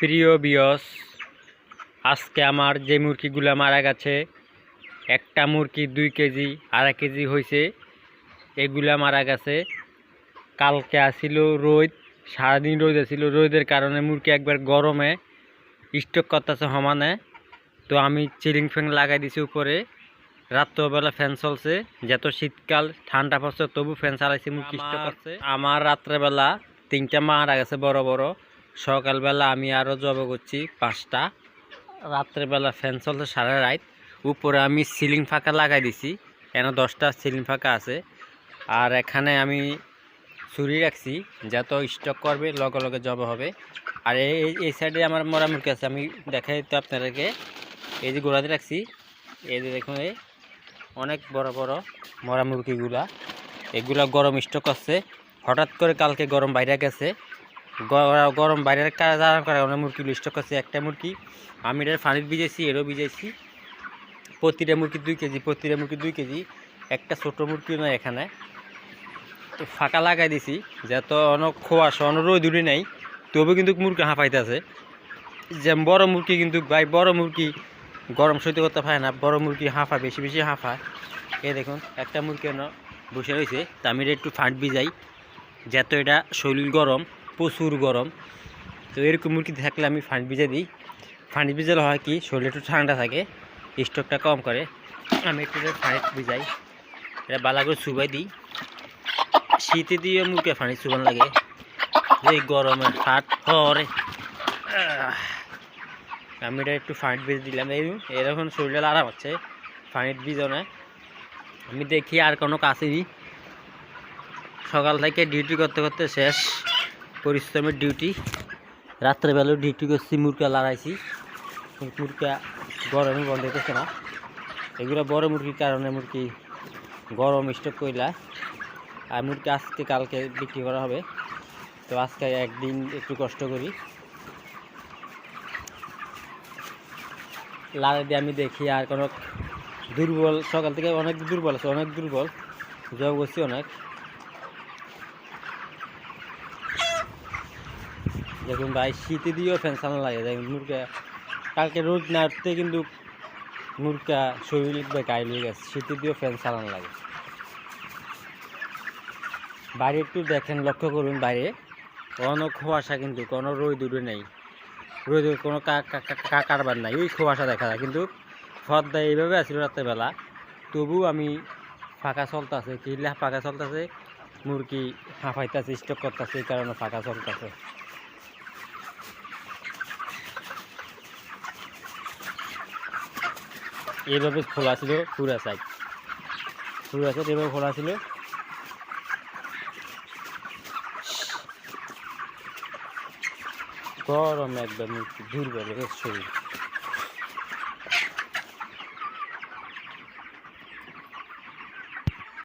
প্রিয় বিয়স আজকে আমার যে মুরগিগুলো মারা গেছে একটা মুরগি দুই কেজি আড়াই কেজি হয়েছে এগুলা মারা গেছে। কালকে আসিল রোদ সারাদিন রোদ আসিল। রোদের কারণে মুরগি একবার গরমে স্টক করতেছে সমানে। তো আমি চিলিং ফ্যান লাগাই দিছি উপরে। রাত্রবেলা ফ্যান চলছে যত শীতকাল ঠান্ডা পড়ছে তবু ফ্যান চালাইছি মুরগি স্টক করছে। আমার রাত্রেবেলা তিনটা মারা গেছে বড় বড়। সকালবেলা আমি আরও জব করছি পাঁচটা, রাত্রেবেলা ফ্যান চলছে সারা রাত। উপরে আমি সিলিং ফাঁকা লাগাই দিছি, কেন দশটা সিলিং ফাঁকা আছে। আর এখানে আমি ছুরি রাখছি, যত স্টক করবে লগে লগে জব হবে। আর এই, এই- সাইডে আমার মরা মুরগি আছে, আমি দেখাই তো আপনাদেরকে। এই যে গোড়াতে রাখছি, এই যে দেখুন এই অনেক বড় বড় মরা মুরগিগুলা এগুলা গরম স্টক আছে। হঠাৎ করে কালকে গরম বাইরে গেছে। গরম বাইরের কারণ করে, অনেক মুরগিগুলো স্টক আছে একটা মুরগি, আমি এটার পানির ভিজেছি এরও ভিজেছি প্রতিটা মুরগি দুই কেজি, প্রতিটা মুরগি দুই কেজি। একটা ছোটো মুরগি নয় এখানে। তো ফাঁকা লাগাই দিছি যত অনেক খোয়া অন রোদ উঠে নেই তবু কিন্তু মুরগি হাঁপাইতেছে। যে বড় মুরগি কিন্তু ভাই, বড় মুরগি গরম সহ্য করতে পারে না, বড় মুরগি হাঁফা, বেশি বেশি হাঁফা। এ দেখুন, একটা মুরগি বসে রয়েছে, তা আমি এটা একটু ফাঁট ভিজাই যত এটা শরীর গরম। প্রচুর গরম। তো এরকম মুরগি থাকলে আমি ফান্ড ভিজে দিই। ফাঁট ভিজালে হয় কি, শরীর একটু ঠান্ডা থাকে স্টকটা কম করে। আমি একটু ফাঁট ভিজাই, এটা বালা করে চুবাই দিই। শীতে দিয়ে মুখে ফানি চুবান লাগে। এই গরমে হাট হরে আমি এটা একটু ফাঁট বেজে দিলাম। এই এরকম শরীরে আরাম হচ্ছে। ফাঁট বিজনে আমি দেখি আর কোনো কাছেই সকাল থেকে ডিউটি করতে করতে শেষ। পরিশ্রমের ডিউটি রাত্রেবেলাও ডিউটি করছি, মুরগা লড়াইছি। মুরগা গরমে বন্ধ হতেছে না। এগুলো বড় মুরগির কারণে মুরগি গরম স্টক কইলা আর মুরগি আজকে কালকে বিক্রি করা হবে। তো আজকে একদিন একটু কষ্ট করি। লাড়া দিয়ে আমি দেখি আর কোনো দুর্বল, সকাল থেকে অনেক দুর্বল আছে, অনেক দুর্বল। জব করছি অনেক। দেখুন ভাই, শীতে দিয়েও ফ্যান চালানো লাগে। দেখুন মুরগা কালকে রোদ না উঠতে কিন্তু মুরগা শরীর গায়ে লেগে গেছে। শীতে দিয়েও ফ্যান চালানো লাগে। বাইরে একটু দেখেন, লক্ষ্য করুন বাইরে। কোনো কুয়াশা কিন্তু, কোনো রোদ উঠে নেই। রোদের কোনো কারবার নাই। ওই কুয়াশা দেখা যায়। কিন্তু ফর্দা এইভাবে আসছিল রাত্রেবেলা। তবু আমি ফাঁকা চলতেছে কিলা ফাঁকা চলতেছে, মুরগি হাঁফাইতেছে স্টক করতেছে, এই কারণে ফাঁকা চলতেছে। এইভাবে খোলা ছিল পুরা সাইড পুরা সাইড এভাবে খোলা ছিল। গরম একদম দুর্বল শরীর।